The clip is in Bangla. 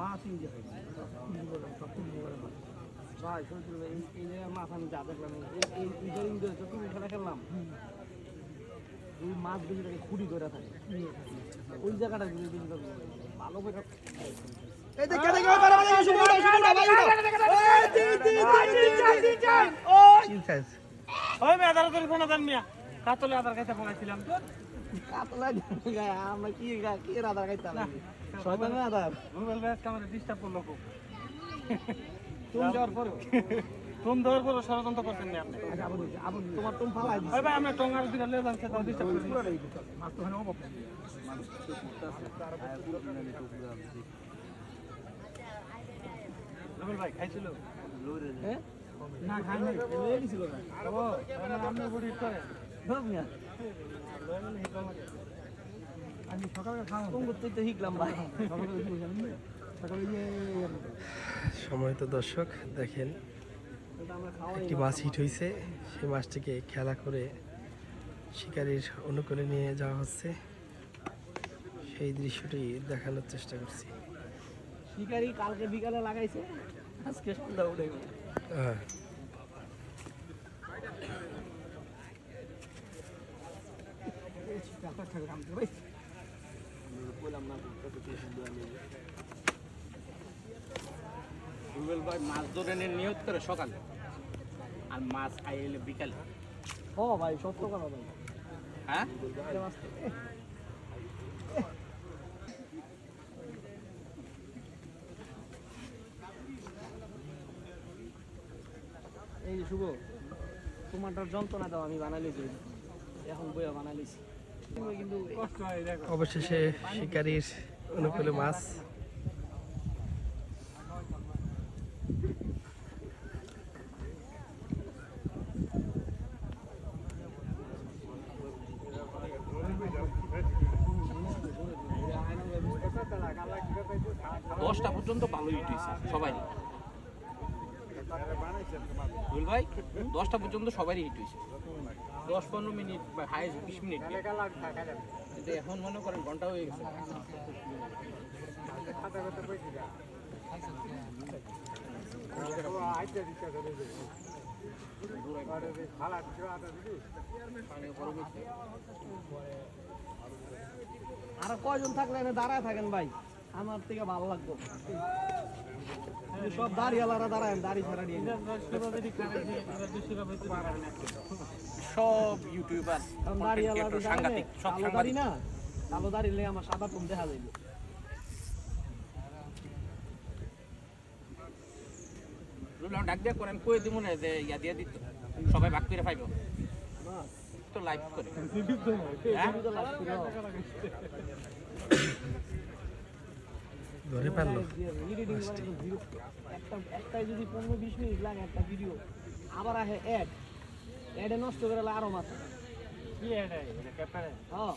মাছ ইঞ্জে ভাই শুনছিল এই এই জায়গায় মাছ আমি যা দেখলাম এই- ঈদের তুমি খেলা খেললাম ওই মাছ বেশি থাকে খুঁড়ি করে থাকে ওই জায়গাটা বেশি ভালো করে। ওই মেয়ে আধার তোর ফোন আধার মিয়া কাতলে আধার খাইতে ফোনাইছিলাম কাতলা আমরা কি কি রাধা খাইতাম শয়তান রাধা রুবেল ভাই আজকে আমার ডিস্টার্ব করল খুব তুমি যাওয়ার পরে ফোন দেওয়ার পরে ষড়যন্ত্র করছেন না আপনি তোমার তুমি ফালাই ওই ভাই আমরা টঙ্গার দিকে লে যাচ্ছে তো ডিস্টার্ব করছি মাছ তো ওখানে অভাব নেই। রুবেল ভাই খাইছিল হ্যাঁ? না খাই নাই লয়ে গেছিল না বুড়ি করে ধর মিয়া আমি সকালে করতে তো শিখলাম ভাই সকালে সম্মানিত দর্শক দেখেন একটি মাছ হিট হয়েছে সেই মাছটিকে খেলা করে শিকারীর অনুকূলে নিয়ে যাওয়া হচ্ছে। সেই দৃশ্যটি দেখানোর চেষ্টা করছি। শিকারি কালকে বিকালে লাগাইছে আজকে সন্ধ্যা উঠে হ্যাঁ। ভাই মাছ ধরে নিয়ে করে সকালে আর মাছ ভাই হ্যাঁ এই শুভ, তোমারটার যন্ত্রণা দাও, আমি বানাইছি এখন বইয়া বানাইছি অবশেষে শিকারীর অনুকূলে মাছ। দশটা পর্যন্ত ভালো উঠেছে সবাই। রুবেল ভাই, দশটা পর্যন্ত সবারই হিট হয়েছে। দশ পনেরো মিনিট বা হাইস্ট বিশ মিনিট। কিন্তু এখন মনে করেন ঘণ্টা হয়ে গেছে। আর কয়জন থাকলে দাঁড়ায় থাকেন ভাই? আমার থেকে ভালো লাগতো সব দাঁড়িয়ালারা দাঁড়ায় দাড়ি ছাড়া নিয়ে সব ইউটিউবার সাংঘাতিক সব দাড়ি না কালো দাড়ি নিয়ে আমার সাদা টুম দেখা যাইব রুবেল ডাক দিয়ে করেন কই দিব না যে ইয়া দিয়ে দিত। সবাই ভাগ করে পাইব তো লাইভ করে। হ্যাঁ? ধরে পারল একটা একটাই যদি পনেরো বিশ মিনিট লাগে একটা ভিডিও আবার আহে অ্যাড অ্যাডে নষ্ট করে আরও মাত্র কি এটা এটা হ্যাঁ